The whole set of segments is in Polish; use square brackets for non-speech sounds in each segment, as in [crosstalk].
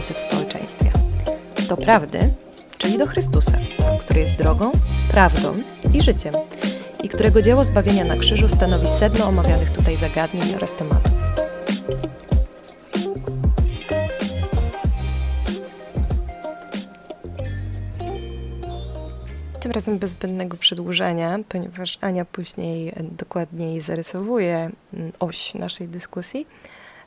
w społeczeństwie. Doprawdy, czyli do Chrystusa, który jest drogą, prawdą i życiem i którego dzieło zbawienia na krzyżu stanowi sedno omawianych tutaj zagadnień oraz tematów. Tym razem bez zbędnego przedłużenia, ponieważ Ania później dokładniej zarysowuje mm, oś naszej dyskusji.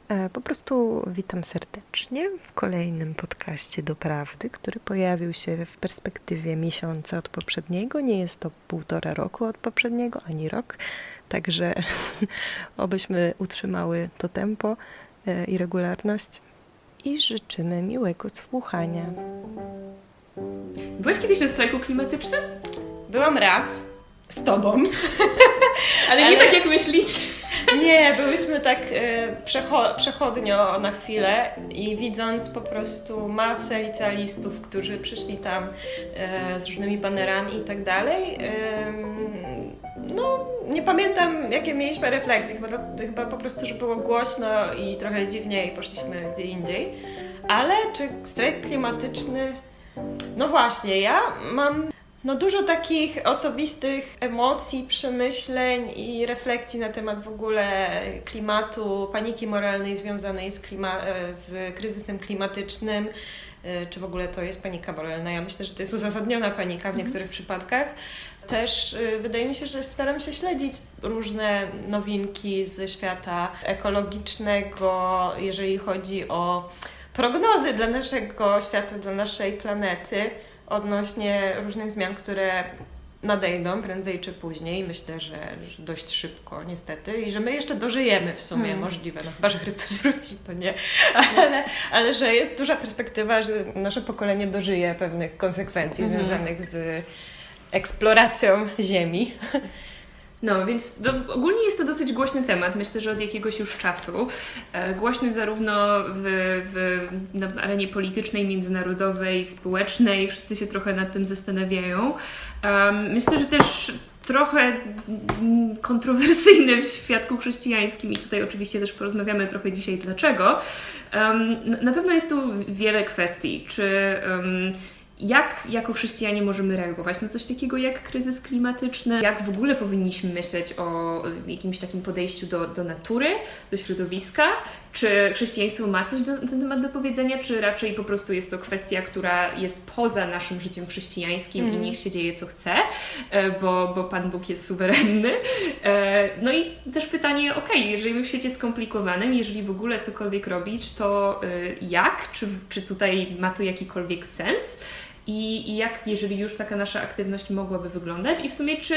E, Po prostu witam serdecznie w kolejnym podcaście Doprawdy, który pojawił się w perspektywie miesiąca od poprzedniego. Nie jest to półtora roku od poprzedniego, ani rok. Także [laughs] obyśmy utrzymały to tempo e, i regularność. I życzymy miłego słuchania. Byłeś kiedyś na strajku klimatycznym? Byłam raz z tobą. [laughs] Ale, nie Ale- tak jak myślicie. [laughs] Nie, byłyśmy tak e, przecho- przechodnio na chwilę i widząc po prostu masę licealistów, którzy przyszli tam e, z różnymi banerami i tak dalej. no, nie pamiętam, jakie mieliśmy refleksje. Chyba, chyba po prostu, że było głośno i trochę dziwnie i poszliśmy gdzie indziej. Ale czy strajk klimatyczny no właśnie, ja mam no dużo takich osobistych emocji, przemyśleń i refleksji na temat w ogóle klimatu, paniki moralnej związanej z, klima- e, z kryzysem klimatycznym. E, Czy w ogóle to jest panika moralna? Ja myślę, że to jest uzasadniona panika w niektórych przypadkach. Też y, wydaje mi się, że staram się śledzić różne nowinki ze świata ekologicznego, jeżeli chodzi o prognozy dla naszego świata, dla naszej planety odnośnie różnych zmian, które nadejdą prędzej czy później. Myślę, że, dość szybko niestety i że my jeszcze dożyjemy w sumie, Hmm. możliwe. No chyba, że Chrystus [laughs] wróci, to nie. Ale, ale że jest duża perspektywa, że nasze pokolenie dożyje pewnych konsekwencji Mhm. związanych z eksploracją Ziemi. No, więc do, ogólnie jest to dosyć głośny temat. Myślę, że od jakiegoś już czasu. E, głośny zarówno w, w, arenie politycznej, międzynarodowej, społecznej. Wszyscy się trochę nad tym zastanawiają. Em, myślę, że też trochę kontrowersyjny w świadku chrześcijańskim i tutaj oczywiście też porozmawiamy trochę dzisiaj dlaczego. Na- pewno jest tu wiele kwestii. Czy jak jako chrześcijanie możemy reagować na coś takiego jak kryzys klimatyczny? Jak w ogóle powinniśmy myśleć o y, jakimś takim podejściu do, do natury, do środowiska? Czy chrześcijaństwo ma coś na ten temat do powiedzenia, czy raczej po prostu jest to kwestia, która jest poza naszym życiem chrześcijańskim Mhm. i niech się dzieje co chce, e, bo, bo Pan Bóg jest suwerenny? E, No i też pytanie, okej, jeżeli w świecie skomplikowanym, jeżeli w ogóle cokolwiek robić, to y, jak? Czy, czy tutaj ma to jakikolwiek sens? I, I jak, jeżeli już taka nasza aktywność mogłaby wyglądać? I w sumie, czy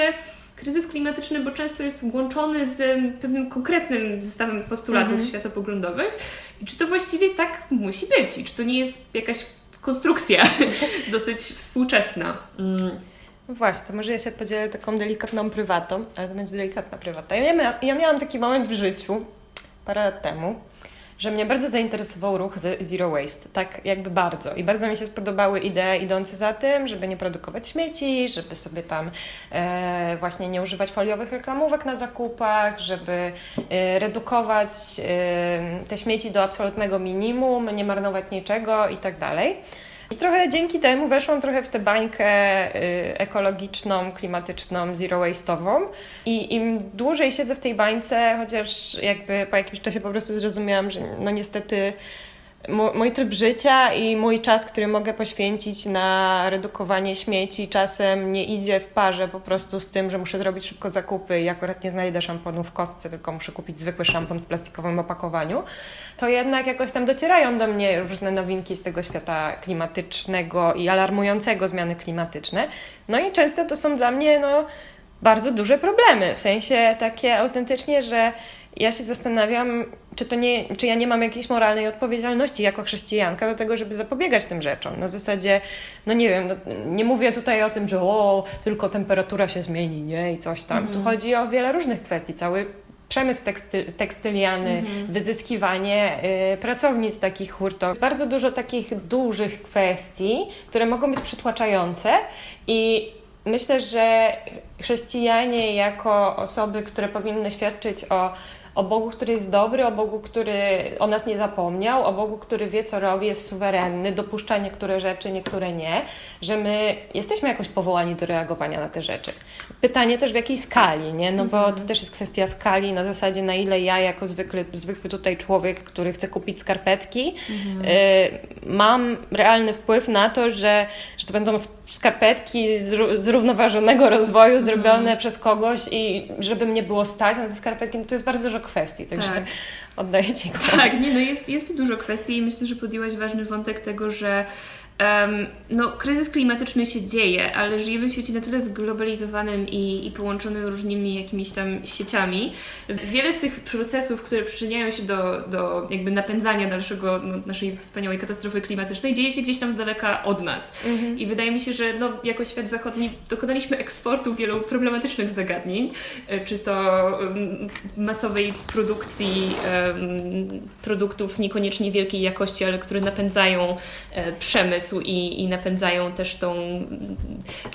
kryzys klimatyczny, bo często jest łączony z pewnym konkretnym zestawem postulatów Mhm. światopoglądowych, i czy to właściwie tak musi być? I czy to nie jest jakaś konstrukcja [laughs] dosyć współczesna? No właśnie, to może ja się podzielę taką delikatną prywatą, ale to będzie delikatna prywata. Ja, mia- ja miałam taki moment w życiu, parę lat temu, że mnie bardzo zainteresował ruch ze- Zero Waste. Tak jakby bardzo. I bardzo mi się spodobały idee idące za tym, żeby nie produkować śmieci, żeby sobie tam e, właśnie nie używać foliowych reklamówek na zakupach, żeby e, redukować e, te śmieci do absolutnego minimum, nie marnować niczego i tak dalej. I trochę dzięki temu weszłam trochę w tę bańkę y, ekologiczną, klimatyczną, zero waste'ową. I im dłużej siedzę w tej bańce, chociaż jakby po jakimś czasie po prostu zrozumiałam, że no niestety mój tryb życia i mój czas, który mogę poświęcić na redukowanie śmieci, czasem nie idzie w parze po prostu z tym, że muszę zrobić szybko zakupy i akurat nie znajdę szamponu w kostce, tylko muszę kupić zwykły szampon w plastikowym opakowaniu, to jednak jakoś tam docierają do mnie różne nowinki z tego świata klimatycznego i alarmującego zmiany klimatyczne. No i często to są dla mnie no, bardzo duże problemy, w sensie takie autentycznie, że ja się zastanawiam, czy, to nie, czy ja nie mam jakiejś moralnej odpowiedzialności jako chrześcijanka do tego, żeby zapobiegać tym rzeczom. Na zasadzie, no nie wiem, no, nie mówię tutaj o tym, że o, tylko temperatura się zmieni, nie, i coś tam. Tu chodzi o wiele różnych kwestii. Cały przemysł teksty, tekstyliany, wyzyskiwanie y, pracownic takich hurtowni. Jest bardzo dużo takich dużych kwestii, które mogą być przytłaczające i myślę, że chrześcijanie jako osoby, które powinny świadczyć o o Bogu, który jest dobry, o Bogu, który o nas nie zapomniał, o Bogu, który wie, co robi, jest suwerenny, dopuszcza niektóre rzeczy, niektóre nie, że my jesteśmy jakoś powołani do reagowania na te rzeczy. Pytanie też w jakiej skali, nie? No bo to też jest kwestia skali, na zasadzie na ile ja jako zwykły, zwykły tutaj człowiek, który chce kupić skarpetki, y, mam realny wpływ na to, że, że to będą skarpetki zró- zrównoważonego rozwoju zrobione przez kogoś i żeby mnie było stać na te skarpetki, no to jest bardzo dużo kwestii, także Tak. oddaję Ci głos. Tak, nie, no jest, jest tu dużo kwestii i myślę, że podjęłaś ważny wątek tego, że no, kryzys klimatyczny się dzieje, ale żyjemy w świecie na tyle zglobalizowanym i, i połączonym różnymi jakimiś tam sieciami. Wiele z tych procesów, które przyczyniają się do, do jakby napędzania dalszego, no, naszej wspaniałej katastrofy klimatycznej, dzieje się gdzieś tam z daleka od nas. I wydaje mi się, że no, jako świat zachodni dokonaliśmy eksportu wielu problematycznych zagadnień, e, czy to masowej produkcji produktów niekoniecznie wielkiej jakości, ale które napędzają e, i, i napędzają też tą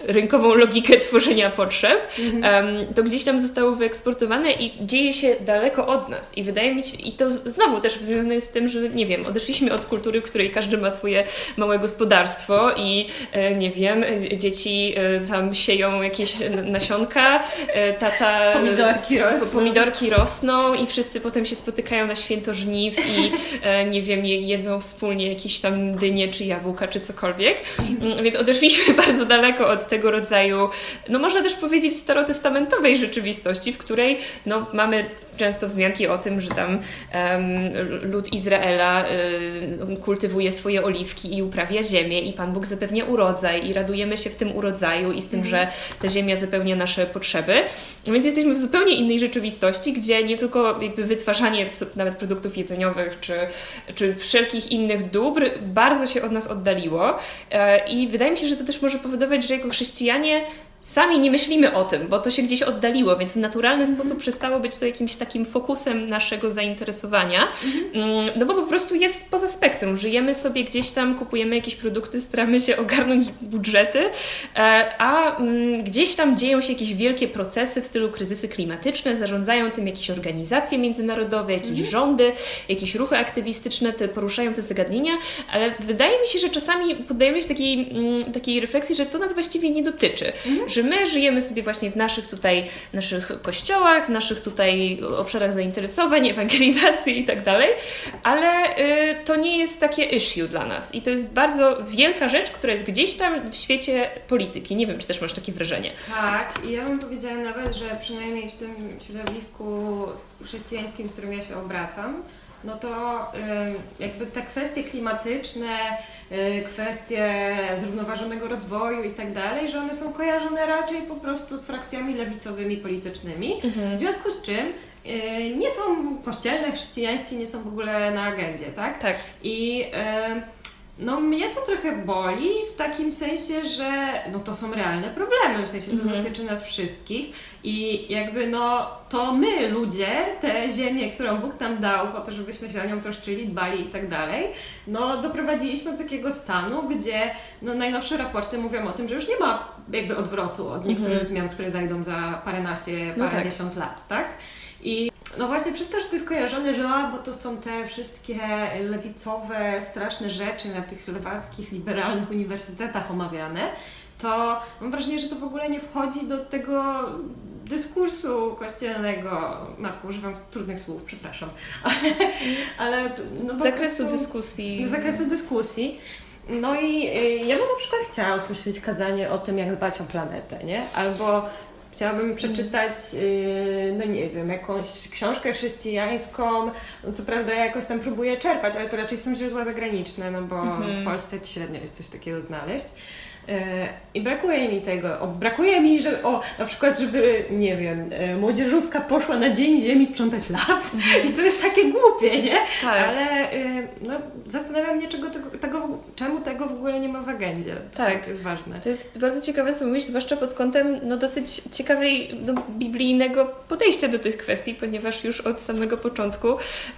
rynkową logikę tworzenia potrzeb, em, to gdzieś tam zostało wyeksportowane i dzieje się daleko od nas. I wydaje mi się, i to znowu też związane jest z tym, że nie wiem, odeszliśmy od kultury, w której każdy ma swoje małe gospodarstwo i e, nie wiem, dzieci e, tam sieją jakieś nasionka, e, tata Pomidorki rosną. pomidorki rosną i wszyscy potem się spotykają na święto żniw i nie wiem, je- jedzą wspólnie jakieś tam dynie czy jabłka czy cokolwiek. Mm, Więc odeszliśmy [laughs] bardzo daleko od tego rodzaju, no można też powiedzieć starotestamentowej rzeczywistości, w której no, mamy często wzmianki o tym, że tam em, lud Izraela y, kultywuje swoje oliwki i uprawia ziemię i Pan Bóg zapewnia urodzaj i radujemy się w tym urodzaju i w tym, że ta ziemia zapełnia nasze potrzeby. Więc jesteśmy w zupełnie innej rzeczywistości, gdzie nie tylko jakby wytwarzanie nawet produktów jedzeniowych czy, czy wszelkich innych dóbr bardzo się od nas oddaliło E, i wydaje mi się, że to też może powodować, że jako chrześcijanie Sami nie myślimy o tym, bo to się gdzieś oddaliło, więc w naturalny sposób przestało być to jakimś takim fokusem naszego zainteresowania, Mm, no bo po prostu jest poza spektrum. Żyjemy sobie gdzieś tam, kupujemy jakieś produkty, staramy się [laughs] ogarnąć budżety, e, a mm, gdzieś tam dzieją się jakieś wielkie procesy w stylu kryzysy klimatyczne, zarządzają tym jakieś organizacje międzynarodowe, jakieś rządy, jakieś ruchy aktywistyczne, te poruszają te zagadnienia, ale wydaje mi się, że czasami poddajemy się takiej, mm, takiej refleksji, że to nas właściwie nie dotyczy. Że my żyjemy sobie właśnie w naszych tutaj, naszych kościołach, w naszych tutaj obszarach zainteresowań, [laughs] ewangelizacji i tak dalej, ale y, to nie jest takie issue dla nas. I to jest bardzo wielka rzecz, która jest gdzieś tam w świecie polityki. Nie wiem, czy też masz takie wrażenie. Tak, i ja bym powiedziała nawet, że przynajmniej w tym środowisku chrześcijańskim, w którym ja się obracam, no to ym, jakby te kwestie klimatyczne, y, kwestie zrównoważonego rozwoju i tak dalej, że one są kojarzone raczej po prostu z frakcjami lewicowymi politycznymi, w związku z czym y, nie są kościelne, chrześcijańskie, nie są w ogóle na agendzie, tak? Tak. I no mnie to trochę boli w takim sensie, że no to są realne problemy, w sensie to Mhm. dotyczy nas wszystkich i jakby no to my ludzie, tę ziemię, którą Bóg nam dał po to, żebyśmy się o nią troszczyli, dbali i tak dalej, no doprowadziliśmy do takiego stanu, gdzie no najnowsze raporty mówią o tym, że już nie ma jakby odwrotu od niektórych Mhm. zmian, które zajdą za paręnaście, No parę tak. lat, tak? I no właśnie przez to, że to jest kojarzone, że a, bo to są te wszystkie lewicowe, straszne rzeczy na tych lewackich, liberalnych uniwersytetach omawiane, to mam wrażenie, że to w ogóle nie wchodzi do tego dyskursu kościelnego. Matko, używam trudnych słów, przepraszam. [laughs] Ale, ale no Z zakresu prostu- dyskusji. z zakresu dyskusji. No i y, ja bym na przykład chciała usłyszeć kazanie o tym, jak dbać o planetę, nie? Albo chciałabym przeczytać, y, no nie wiem, jakąś książkę chrześcijańską. No, co prawda ja jakoś tam próbuję czerpać, ale to raczej są źródła zagraniczne, no bo Mhm. w Polsce średnio jest coś takiego znaleźć. E, I brakuje mi tego. O, brakuje mi, że o, na przykład, żeby, nie wiem, e, młodzieżówka poszła na Dzień Ziemi sprzątać las. I to jest takie głupie, nie? Tak. Ale e, no, zastanawiam się, czego tego, tego, czemu tego w ogóle nie ma w agendzie. Tak. To jest ważne. To jest bardzo ciekawe, co mówisz, zwłaszcza pod kątem no, dosyć ciekawej no, biblijnego podejścia do tych kwestii, ponieważ już od samego początku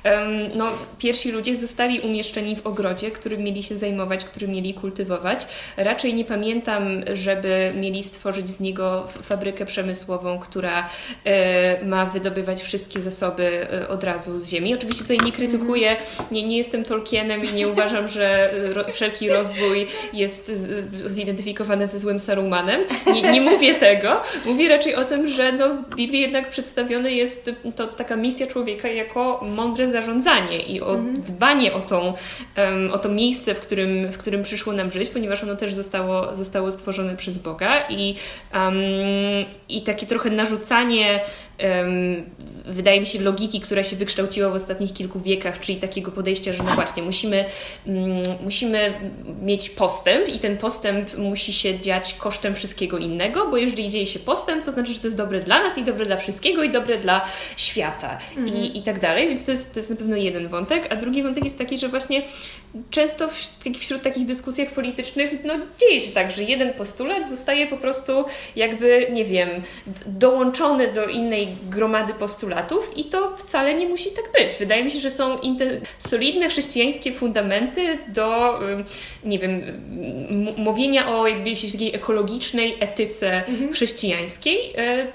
em, no, pierwsi ludzie zostali umieszczeni w ogrodzie, którym mieli się zajmować, który mieli kultywować. Raczej nie pamiętam, żeby mieli stworzyć z niego fabrykę przemysłową, która e, ma wydobywać wszystkie zasoby e, od razu z ziemi. Oczywiście tutaj nie krytykuję, nie, nie jestem Tolkienem i nie uważam, że wszelki rozwój jest zidentyfikowany ze złym Sarumanem. Nie, nie mówię tego. Mówię raczej o tym, że no, w Biblii jednak przedstawione jest to taka misja człowieka jako mądre zarządzanie i o dbanie o, tą, o to miejsce, w którym, w którym przyszło nam żyć, ponieważ ono też zostało, zostało stworzone przez Boga i, em, i takie trochę narzucanie wydaje mi się logiki, która się wykształciła w ostatnich kilku wiekach, czyli takiego podejścia, że no właśnie musimy, mm, musimy mieć postęp i ten postęp musi się dziać kosztem wszystkiego innego, bo jeżeli dzieje się postęp, to znaczy, że to jest dobre dla nas i dobre dla wszystkiego i dobre dla świata i, i tak dalej, więc to jest, to jest na pewno jeden wątek, a drugi wątek jest taki, że właśnie często w, wśród takich dyskusjach politycznych no, dzieje się tak, że jeden postulat zostaje po prostu jakby, nie wiem, dołączony do innej gromady postulatów i to wcale nie musi tak być. Wydaje mi się, że są solidne chrześcijańskie fundamenty do, nie wiem, mówienia o jakby jakiejś takiej ekologicznej etyce chrześcijańskiej, e,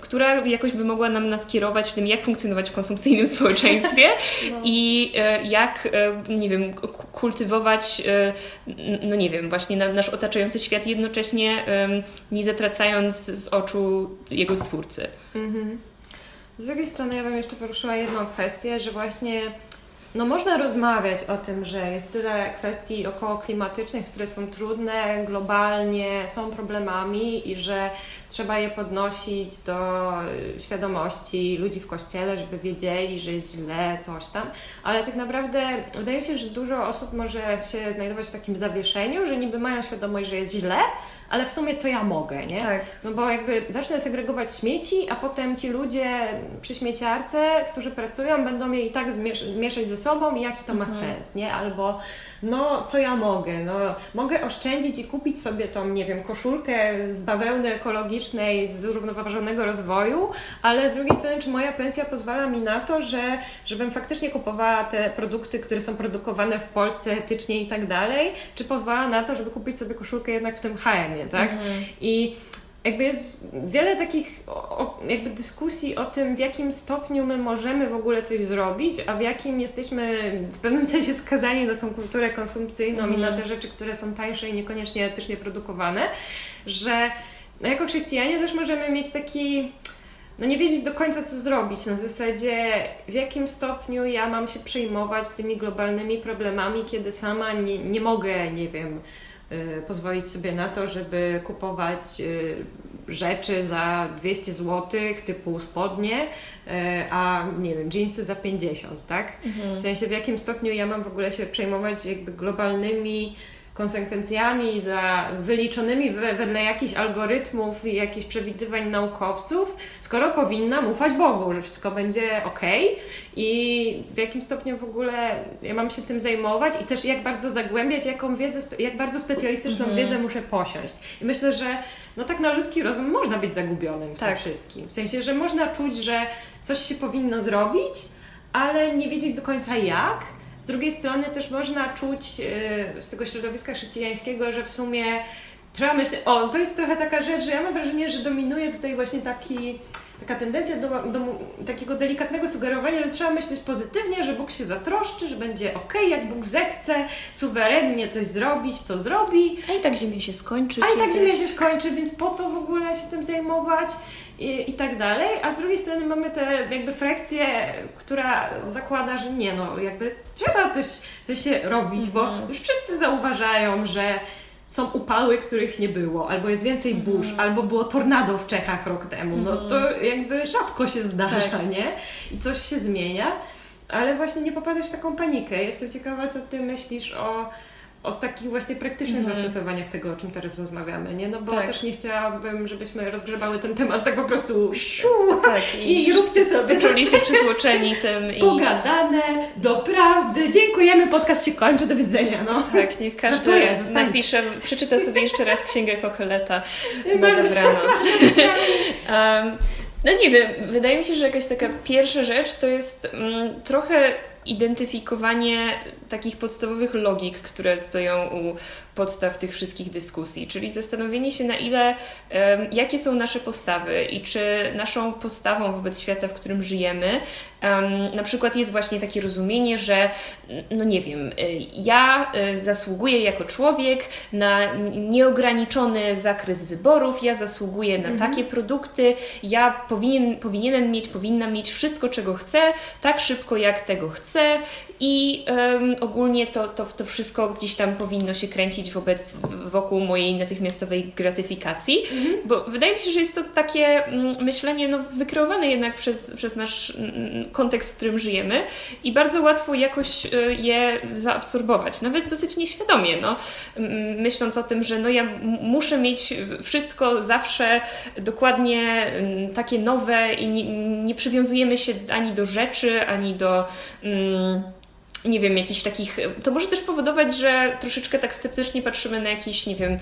która jakoś by mogła nam nas kierować w tym, jak funkcjonować w konsumpcyjnym [laughs] społeczeństwie i e, jak, e, nie wiem, kultywować, e, no nie wiem, właśnie na, nasz otaczający świat jednocześnie nie zatracając z oczu jego stwórcy. Mhm. Z drugiej strony ja bym jeszcze poruszyła jedną kwestię, że właśnie no można rozmawiać o tym, że jest tyle kwestii około klimatycznych, które są trudne, globalnie są problemami i że trzeba je podnosić do y, świadomości ludzi w kościele, żeby wiedzieli, że jest źle, coś tam. Ale tak naprawdę wydaje mi się, że dużo osób może się znajdować w takim zawieszeniu, że niby mają świadomość, że jest źle, ale w sumie co ja mogę, nie? Tak. No bo jakby zacznę segregować śmieci, a potem ci ludzie przy śmieciarce, którzy pracują, będą je i tak zmiesz- mieszać ze sobą i jaki to ma sens, nie? Albo no, co ja mogę? No, mogę oszczędzić i kupić sobie tą, nie wiem, koszulkę z bawełny ekologicznej, z zrównoważonego rozwoju, ale z drugiej strony, czy moja pensja pozwala mi na to, że żebym faktycznie kupowała te produkty, które są produkowane w Polsce etycznie i tak dalej, czy pozwala na to, żeby kupić sobie koszulkę jednak w tym H&M, tak? I jakby jest wiele takich jakby dyskusji o tym, w jakim stopniu my możemy w ogóle coś zrobić, a w jakim jesteśmy w pewnym [laughs] sensie skazani na tą kulturę konsumpcyjną i na te rzeczy, które są tańsze i niekoniecznie etycznie produkowane, że no jako chrześcijanie też możemy mieć taki no nie wiedzieć do końca, co zrobić. Na zasadzie, w jakim stopniu ja mam się przejmować tymi globalnymi problemami, kiedy sama nie, nie mogę, nie wiem, pozwolić sobie na to, żeby kupować y, rzeczy za 200 zł, typu spodnie, y, a nie wiem, jeansy za 50, tak? W sensie, w jakim stopniu ja mam w ogóle się przejmować jakby globalnymi konsekwencjami za wyliczonymi we, wedle jakichś algorytmów i jakichś przewidywań naukowców, skoro powinnam ufać Bogu, że wszystko będzie ok i w jakim stopniu w ogóle ja mam się tym zajmować i też jak bardzo zagłębiać, jaką wiedzę, jak bardzo specjalistyczną wiedzę muszę posiąść. I myślę, że no tak na ludzki rozum można być zagubionym w tym Tak. wszystkim. W sensie, że można czuć, że coś się powinno zrobić, ale nie wiedzieć do końca jak. Z drugiej strony też można czuć e, z tego środowiska chrześcijańskiego, że w sumie trzeba myśleć. O, to jest trochę taka rzecz, że ja mam wrażenie, że dominuje tutaj właśnie taki, taka tendencja do, do takiego delikatnego sugerowania, że trzeba myśleć pozytywnie, że Bóg się zatroszczy, że będzie ok, jak Bóg zechce suwerennie coś zrobić, to zrobi. A i tak ziemia się skończy. A i tak ziemia się skończy, więc po co w ogóle się tym zajmować i, i tak dalej. A z drugiej strony mamy tę jakby frakcję, która zakłada, że nie no, jakby trzeba coś, coś się robić, bo już wszyscy zauważają, że są upały, których nie było, albo jest więcej burz, albo było tornado w Czechach rok temu. No to jakby rzadko się zdarza, Tak. nie? I coś się zmienia. Ale właśnie nie popadać w taką panikę. Jestem ciekawa, co ty myślisz o o takich właśnie praktycznych Mhm. zastosowaniach tego, o czym teraz rozmawiamy, nie? No bo Tak. też nie chciałabym, żebyśmy rozgrzebały ten temat tak po prostu siu, Tak, i róbcie sobie czuli się przytłoczeni tym i pogadane, doprawdy. Dziękujemy, podcast się kończy, do widzenia, no. tak, niech każdy zostańcie. napisze, przeczyta sobie jeszcze raz Księgę Kocheleta [laughs] na dobranoc. [laughs] Um, no nie wiem, wydaje mi się, że jakaś taka pierwsza rzecz to jest mm, trochę identyfikowanie takich podstawowych logik, które stoją u podstaw tych wszystkich dyskusji, czyli zastanowienie się na ile, jakie są nasze postawy i czy naszą postawą wobec świata, w którym żyjemy, em, na przykład jest właśnie takie rozumienie, że no nie wiem, y, ja y, zasługuję jako człowiek na nieograniczony zakres wyborów, ja zasługuję na takie produkty, ja powinien, powinienem mieć, powinnam mieć wszystko, czego chcę, tak szybko, jak tego chcę i em, ogólnie to, to, to wszystko gdzieś tam powinno się kręcić wobec, wokół mojej natychmiastowej gratyfikacji, bo wydaje mi się, że jest to takie mm, myślenie no, wykreowane jednak przez, przez nasz mm, kontekst, w którym żyjemy i bardzo łatwo jakoś y, je zaabsorbować, nawet dosyć nieświadomie, no, myśląc o tym, że no, ja muszę mieć wszystko zawsze dokładnie takie nowe i nie, nie przywiązujemy się ani do rzeczy, ani do. Mm, nie wiem, jakichś takich. To może też powodować, że troszeczkę tak sceptycznie patrzymy na jakieś, nie wiem,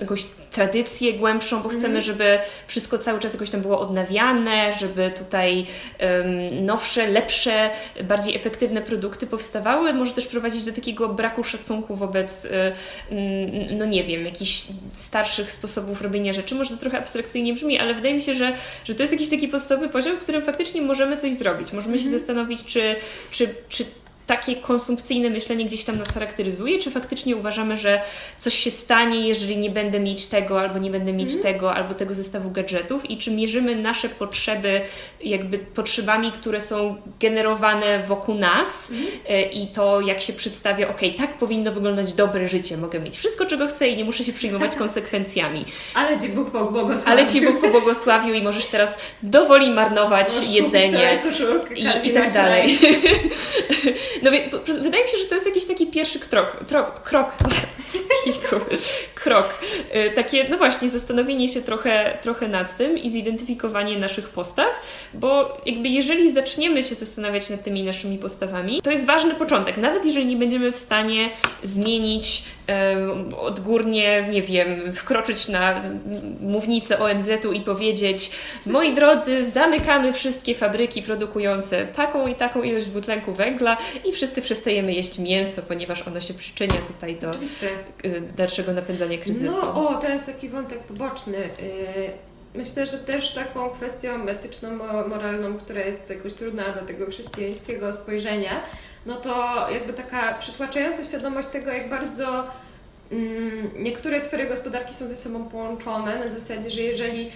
jakąś tradycję głębszą, bo chcemy, żeby wszystko cały czas jakoś tam było odnawiane, żeby tutaj em, nowsze, lepsze, bardziej efektywne produkty powstawały. Może też prowadzić do takiego braku szacunku wobec, mm, no nie wiem, jakichś starszych sposobów robienia rzeczy. Może to trochę abstrakcyjnie brzmi, ale wydaje mi się, że, że to jest jakiś taki podstawowy poziom, w którym faktycznie możemy coś zrobić. Możemy się zastanowić, czy, czy, czy takie konsumpcyjne myślenie gdzieś tam nas charakteryzuje, czy faktycznie uważamy, że coś się stanie, jeżeli nie będę mieć tego, albo nie będę mieć tego, albo tego zestawu gadżetów i czy mierzymy nasze potrzeby jakby potrzebami, które są generowane wokół nas e, i to jak się przedstawia, ok, tak powinno wyglądać dobre życie, mogę mieć wszystko, czego chcę i nie muszę się przejmować [laughs] konsekwencjami. Ale Ci Bóg pobłogosławił. Ale Ci Bóg pobłogosławił i możesz teraz dowoli marnować jedzenie i, i tak dalej. [laughs] No więc wydaje mi się, że to jest jakiś taki pierwszy krok, krok, krok, [laughs] krok. Y, Takie, no właśnie, zastanowienie się trochę, trochę nad tym i zidentyfikowanie naszych postaw, bo jakby jeżeli zaczniemy się zastanawiać nad tymi naszymi postawami, to jest ważny początek. Nawet jeżeli nie będziemy w stanie zmienić odgórnie, nie wiem, wkroczyć na mównicę ONZ-u i powiedzieć moi drodzy, zamykamy wszystkie fabryki produkujące taką i taką ilość dwutlenku węgla i wszyscy przestajemy jeść mięso, ponieważ ono się przyczynia tutaj do dalszego napędzania kryzysu. No o, teraz taki wątek poboczny. Yy, Myślę, że też taką kwestią etyczną, mo- moralną, która jest jakoś trudna do tego chrześcijańskiego spojrzenia, no to jakby taka przytłaczająca świadomość tego, jak bardzo mm, niektóre sfery gospodarki są ze sobą połączone na zasadzie, że jeżeli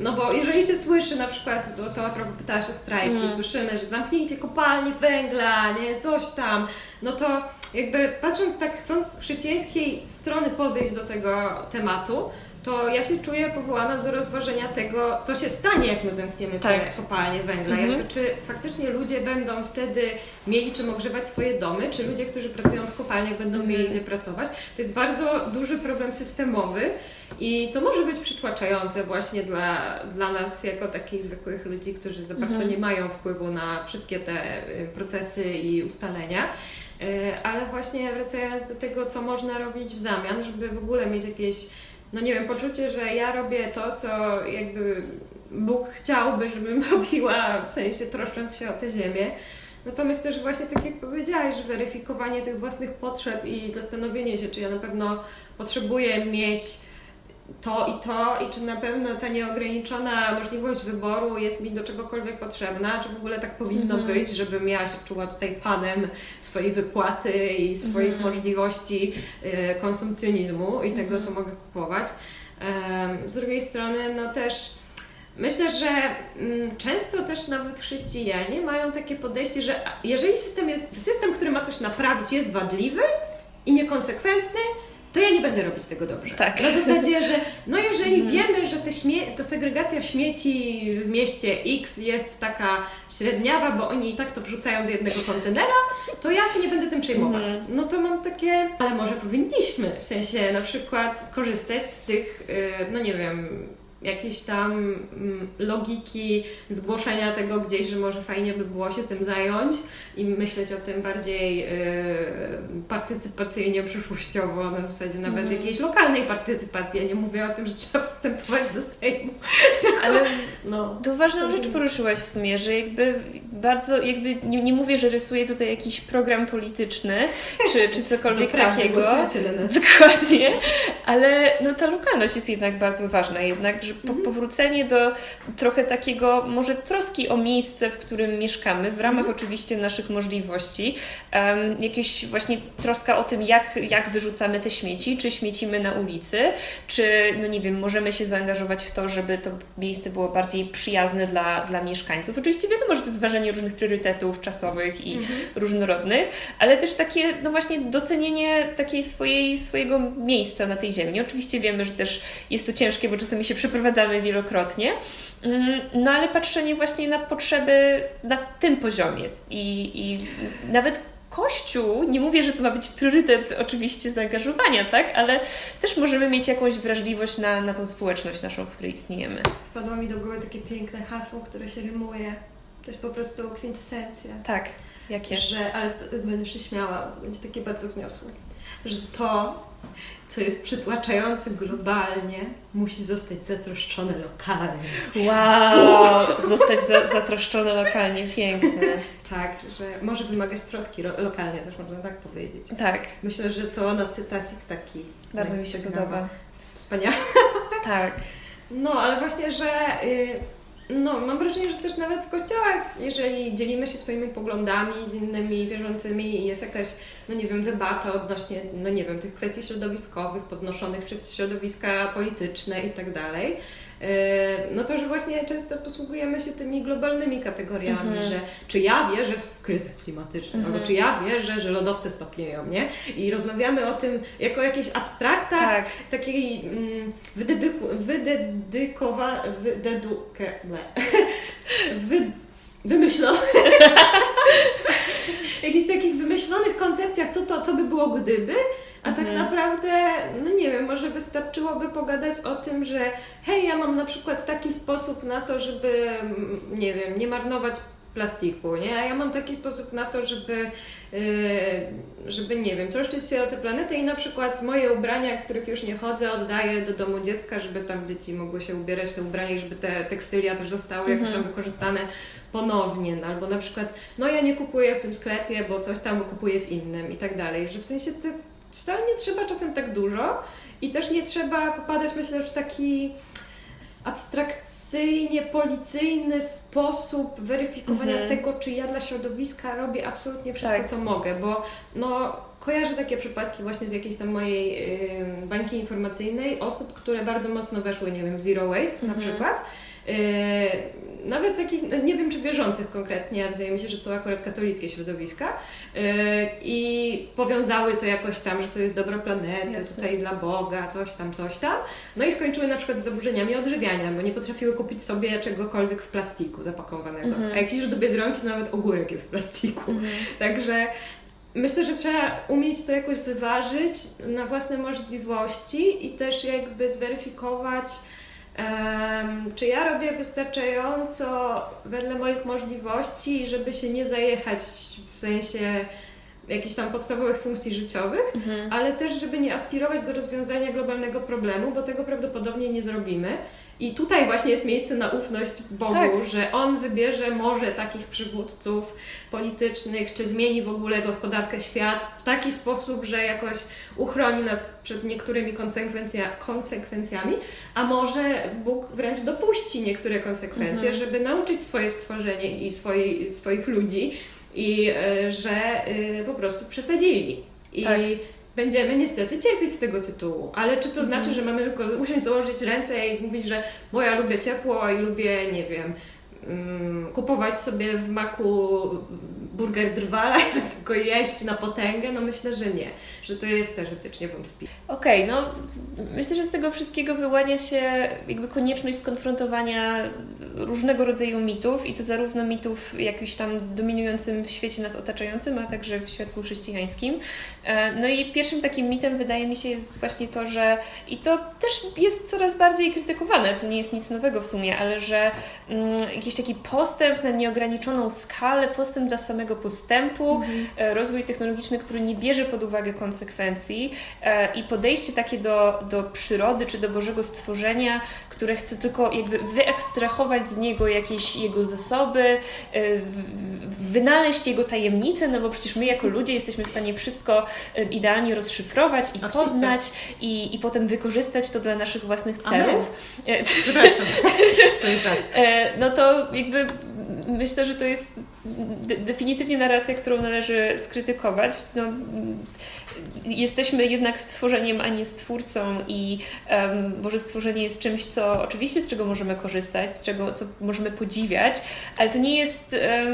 no bo jeżeli się słyszy na przykład, to, to a propos pytałaś o strajki, Mm. słyszymy, że zamknijcie kopalnie węgla, nie, coś tam, no to jakby patrząc tak, chcąc z chrześcijańskiej strony podejść do tego tematu, to ja się czuję powołana do rozważenia tego, co się stanie, jak my zamkniemy te Tak. kopalnie węgla. Mhm. Jakby, czy faktycznie ludzie będą wtedy mieli czym ogrzewać swoje domy, czy ludzie, którzy pracują w kopalniach będą Mhm. mieli gdzie pracować. To jest bardzo duży problem systemowy i to może być przytłaczające właśnie dla, dla nas jako takich zwykłych ludzi, którzy za bardzo Mhm. nie mają wpływu na wszystkie te y, procesy i ustalenia. Y, Ale właśnie wracając do tego, co można robić w zamian, żeby w ogóle mieć jakieś, no nie wiem, poczucie, że ja robię to, co jakby Bóg chciałby, żebym [laughs] robiła, w sensie troszcząc się o tę ziemię, no to myślę, że właśnie tak jak powiedziałaś, że weryfikowanie tych własnych potrzeb i zastanowienie się, czy ja na pewno potrzebuję mieć to i to i czy na pewno ta nieograniczona możliwość wyboru jest mi do czegokolwiek potrzebna, czy w ogóle tak powinno Mhm. być, żebym ja się czuła tutaj panem swojej wypłaty i swoich Mhm. możliwości y, konsumpcjonizmu i tego, Mhm. co mogę kupować. Z drugiej strony, no też myślę, że mm, często też nawet chrześcijanie mają takie podejście, że jeżeli system jest, system, który ma coś naprawić, jest wadliwy i niekonsekwentny, to ja nie będę robić tego dobrze. Tak. Na zasadzie, że no jeżeli Mhm. wiemy, że te śmie- ta segregacja śmieci w mieście X jest taka średniawa, bo oni i tak to wrzucają do jednego kontenera, to ja się nie będę tym przejmować. Mhm. No to mam takie, ale może powinniśmy, w sensie na przykład korzystać z tych, y, no nie wiem, jakiejś tam mm, logiki zgłoszenia tego gdzieś, że może fajnie by było się tym zająć i myśleć o tym bardziej y, partycypacyjnie, przyszłościowo, na zasadzie nawet Mhm. jakiejś lokalnej partycypacji. Ja nie mówię o tym, że trzeba wstępować do Sejmu. Ale No. To ważną rzecz poruszyłaś w sumie, że jakby bardzo, jakby nie, nie mówię, że rysuję tutaj jakiś program polityczny, czy, czy cokolwiek takiego. Dokładnie, ale no ta lokalność jest jednak bardzo ważna, jednak, że po, powrócenie do trochę takiego może troski o miejsce, w którym mieszkamy, w ramach oczywiście naszych możliwości, um, jakieś właśnie troska o tym, jak, jak wyrzucamy te śmieci, czy śmiecimy na ulicy, czy no nie wiem, możemy się zaangażować w to, żeby to miejsce było bardziej przyjazne dla, dla mieszkańców. Oczywiście wiadomo, że to jest różnych priorytetów czasowych i różnorodnych, ale też takie, no właśnie docenienie takiej swojej, swojego miejsca na tej ziemi. Oczywiście wiemy, że też jest to ciężkie, bo czasami się przeprowadzamy wielokrotnie, Mm, no ale patrzenie właśnie na potrzeby na tym poziomie i, i nawet Kościół, nie mówię, że to ma być priorytet oczywiście zaangażowania, tak, ale też możemy mieć jakąś wrażliwość na, na tą społeczność naszą, w której istniejemy. Wpadło mi do głowy takie piękne hasło, które się rymuje. To jest po prostu kwintesencja. Tak, jakie? Że, ale będę się śmiała, to będzie takie bardzo wzniosłe, że to, co jest przytłaczające globalnie, musi zostać zatroszczone lokalnie. Wow, [laughs] zostać za, zatroszczone lokalnie, piękne. Tak, że może wymagać troski ro- lokalnie, też można tak powiedzieć. Tak, Myślę, że to na cytacik taki. bardzo mi się podoba. Wspaniały. Tak. No, ale właśnie, że y, no, mam wrażenie, że też nawet w kościołach, jeżeli dzielimy się swoimi poglądami z innymi wierzącymi i jest jakaś, no nie wiem, debata odnośnie, no nie wiem, tych kwestii środowiskowych podnoszonych przez środowiska polityczne i tak dalej, no to, że właśnie często posługujemy się tymi globalnymi kategoriami, Mhm. że czy ja wierzę w kryzys klimatyczny, Mhm. albo czy ja wierzę, że lodowce stopnieją, nie? I rozmawiamy o tym jako o jakichś abstraktach, Tak. takiej mm, wydedyku, wydedykowa, wydeduke. [laughs] Wy, wymyślonych, [laughs] jakichś takich wymyślonych koncepcjach, co to, co by było gdyby, a tak Mhm. naprawdę, no nie wiem, może wystarczyłoby pogadać o tym, że hej, ja mam na przykład taki sposób na to, żeby, mm, nie wiem, nie marnować plastiku, nie? A ja mam taki sposób na to, żeby, yy, żeby, nie wiem, troszczyć się o tę planetę i na przykład moje ubrania, których już nie chodzę, oddaję do domu dziecka, żeby tam dzieci mogły się ubierać w te ubrania i żeby te tekstylia też zostały jakoś tam wykorzystane ponownie, no, albo na przykład, no ja nie kupuję w tym sklepie, bo coś tam kupuję w innym i tak dalej, że w sensie te, wcale nie trzeba czasem tak dużo i też nie trzeba popadać, myślę, w taki abstrakcyjnie policyjny sposób weryfikowania Mhm. tego, czy ja dla środowiska robię absolutnie wszystko, Tak. co mogę, bo no, kojarzę takie przypadki właśnie z jakiejś tam mojej y, bańki informacyjnej osób, które bardzo mocno weszły, nie wiem, zero waste na Mhm. przykład. Y, nawet takich, no, nie wiem czy wierzących konkretnie, wydaje mi się, że to akurat katolickie środowiska y, i powiązały to jakoś tam, że to jest dobro planety, Jasne. tutaj dla Boga, coś tam, coś tam. No i skończyły na przykład z zaburzeniami odżywiania, bo nie potrafiły kupić sobie czegokolwiek w plastiku zapakowanego. Mhm. A jak idziesz do Biedronki, nawet ogórek jest w plastiku. Także myślę, że trzeba umieć to jakoś wyważyć na własne możliwości i też jakby zweryfikować, czy ja robię wystarczająco wedle moich możliwości, żeby się nie zajechać w sensie jakichś tam podstawowych funkcji życiowych, Mhm. ale też, żeby nie aspirować do rozwiązania globalnego problemu, bo tego prawdopodobnie nie zrobimy. I tutaj właśnie jest miejsce na ufność Bogu, Tak. że On wybierze może takich przywódców politycznych, czy zmieni w ogóle gospodarkę świat w taki sposób, że jakoś uchroni nas przed niektórymi konsekwencja, konsekwencjami, a może Bóg wręcz dopuści niektóre konsekwencje, Mhm. żeby nauczyć swoje stworzenie i swoi, swoich ludzi, i e, że e, po prostu przesadzili. I Tak. Będziemy niestety cierpieć z tego tytułu. Ale czy to Mhm. znaczy, że mamy tylko usiąść, założyć ręce i mówić, że bo ja lubię ciepło i lubię, nie wiem, mm, kupować sobie w maku burger drwala [laughs] i go jeść na potęgę, no myślę, że nie, że to jest też etycznie wątpliwe. Okej, no myślę, że z tego wszystkiego wyłania się jakby konieczność skonfrontowania różnego rodzaju mitów i to zarówno mitów jakimś tam dominującym w świecie nas otaczającym, a także w świadku chrześcijańskim. E, No i pierwszym takim mitem wydaje mi się jest właśnie to, że i to też jest coraz bardziej krytykowane, to nie jest nic nowego w sumie, ale że mm, jakiś taki postęp na nieograniczoną skalę, postęp dla samego postępu, e, rozwój technologiczny, który nie bierze pod uwagę konsekwencji e, i podejście takie do, do przyrody czy do Bożego stworzenia, które chce tylko jakby wyekstrahować z niego jakieś jego zasoby, e, wynaleźć jego tajemnice, no bo przecież my jako ludzie jesteśmy w stanie wszystko idealnie rozszyfrować i Oczywiście. poznać i, i potem wykorzystać to dla naszych własnych celów. [laughs] Przepraszam, [laughs] no to jakby myślę, że to jest de- definitywnie narracja, którą należy skrytykować. No, jesteśmy jednak stworzeniem, a nie stwórcą i um, Boże stworzenie jest czymś, co oczywiście z czego możemy korzystać, z czego co możemy podziwiać, ale to nie jest em,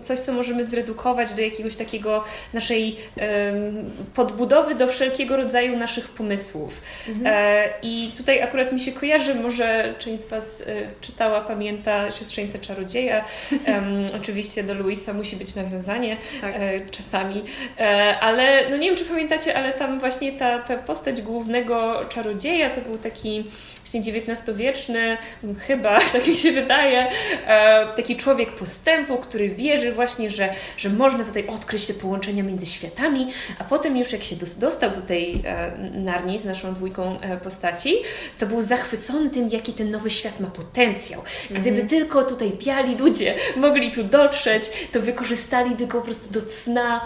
coś, co możemy zredukować do jakiegoś takiego naszej em, podbudowy do wszelkiego rodzaju naszych pomysłów. E, I tutaj akurat mi się kojarzy, może część z Was e, czytała, pamięta Siostrzeńca Czarodzieja. [laughs] Oczywiście do Luisa musi być nawiązanie Tak. e, czasami, e, ale no nie wiem, czy pamiętacie, ale tam właśnie ta, ta postać głównego czarodzieja to był taki właśnie XIX-wieczny, chyba, [laughs] tak mi się wydaje, e, taki człowiek postępu, który wierzy właśnie, że, że można tutaj odkryć te połączenia między światami, a potem już jak się dos- dostał do tej e, Narni z naszą dwójką e, postaci, to był zachwycony tym, jaki ten nowy świat ma potencjał. Gdyby tylko tutaj biali ludzie mogli tu dotrzeć, to wykorzystaliby go po prostu do cna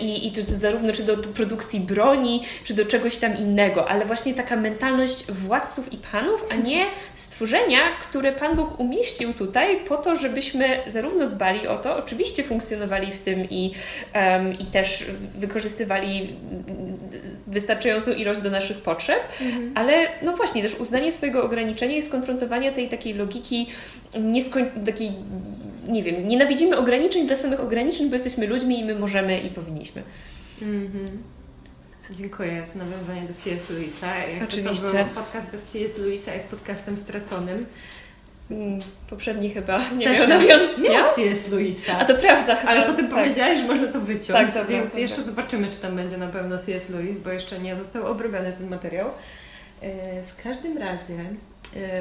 i, i to zarówno czy do, do produkcji broni, czy do czegoś tam innego, ale właśnie taka mentalność władców i panów, a nie stworzenia, które Pan Bóg umieścił tutaj po to, żebyśmy zarówno dbali o to, oczywiście funkcjonowali w tym i, em, i też wykorzystywali wystarczającą ilość do naszych potrzeb, ale no właśnie, też uznanie swojego ograniczenia i skonfrontowania tej takiej logiki nieskoń... takiej, nie wiem, nienawidzimy ograniczeń dla samych ograniczeń, bo jesteśmy ludźmi i my możemy i powinniśmy. Mhm. Dziękuję za nawiązanie do C.S. Lewisa. Jakby Oczywiście. To był podcast bez C.S. Lewisa jest podcastem straconym. Mm, Poprzedni chyba nie Też miał nawion. Miał? C.S. Lewisa. A to prawda. chyba, Ale potem tak. powiedziałeś, że można to wyciąć, Tak, dobra, więc dobra. jeszcze zobaczymy, czy tam będzie na pewno C.S. Lewis, bo jeszcze nie został obrobiony ten materiał. E, W każdym razie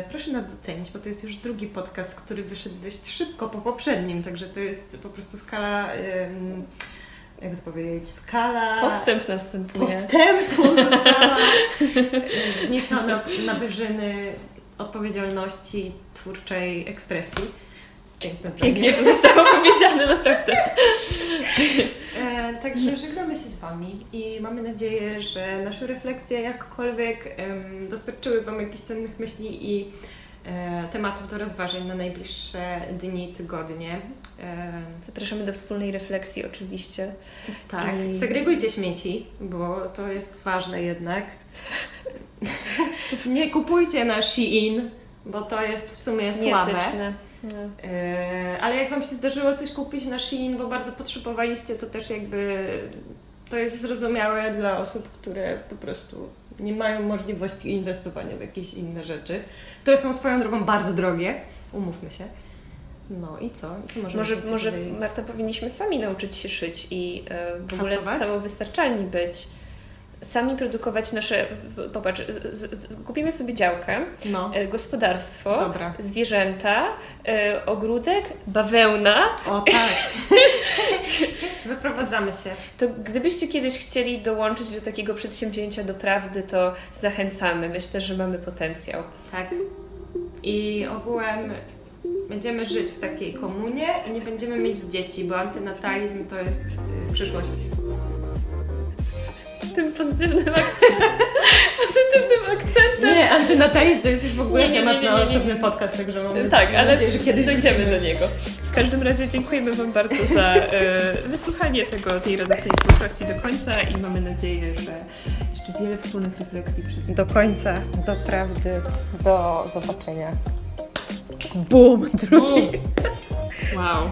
proszę nas docenić, bo to jest już drugi podcast, który wyszedł dość szybko po poprzednim, także to jest po prostu skala, jak to powiedzieć, skala Postęp następuje. postępu [laughs] została e, zniesiona na wyżyny odpowiedzialności twórczej ekspresji. Piękne. Pięknie to zostało powiedziane, naprawdę. E, także żegnamy się z Wami i mamy nadzieję, że nasze refleksje jakkolwiek em, dostarczyły Wam jakichś cennych myśli i e, tematów do rozważań na najbliższe dni, tygodnie. E, Zapraszamy do wspólnej refleksji oczywiście. tak, I- segregujcie śmieci, bo to jest ważne jednak. [laughs] Nie kupujcie na Shein, bo to jest w sumie słabe. Nieetyczne. E, Ale jak Wam się zdarzyło coś kupić na Shein, bo bardzo potrzebowaliście, to też jakby to jest zrozumiałe dla osób, które po prostu nie mają możliwości inwestowania w jakieś inne rzeczy, które są swoją drogą bardzo drogie. Umówmy się. No i co? co możemy Może, może powiedzieć? Marta powinniśmy sami nauczyć się szyć i e, w ogóle Haftować? samowystarczalni być. Sami produkować nasze. Popatrz, z, z, z, kupimy sobie działkę, No, e, gospodarstwo, dobra. zwierzęta, e, ogródek, bawełna. O tak. [laughs] Wyprowadzamy się. To gdybyście kiedyś chcieli dołączyć do takiego przedsięwzięcia doprawdy, to zachęcamy. Myślę, że mamy potencjał. Tak. I ogółem będziemy żyć w takiej komunie i nie będziemy mieć dzieci, bo antynatalizm to jest y, przyszłość. Pozytywnym akcentem. [laughs] pozytywnym akcentem. Nie, antynatalizm to jest już w ogóle Nie, temat nie, na osobny podcast, także mamy Tak, mam ale nadzieję, że kiedyś dojdziemy do niego. W każdym razie dziękujemy Wam bardzo za e, wysłuchanie tego, tej radosnej twórczości do końca i mamy nadzieję, że jeszcze wiele wspólnych refleksji przed Do końca, do prawdy, do zobaczenia. Bum! Drugi. Wow.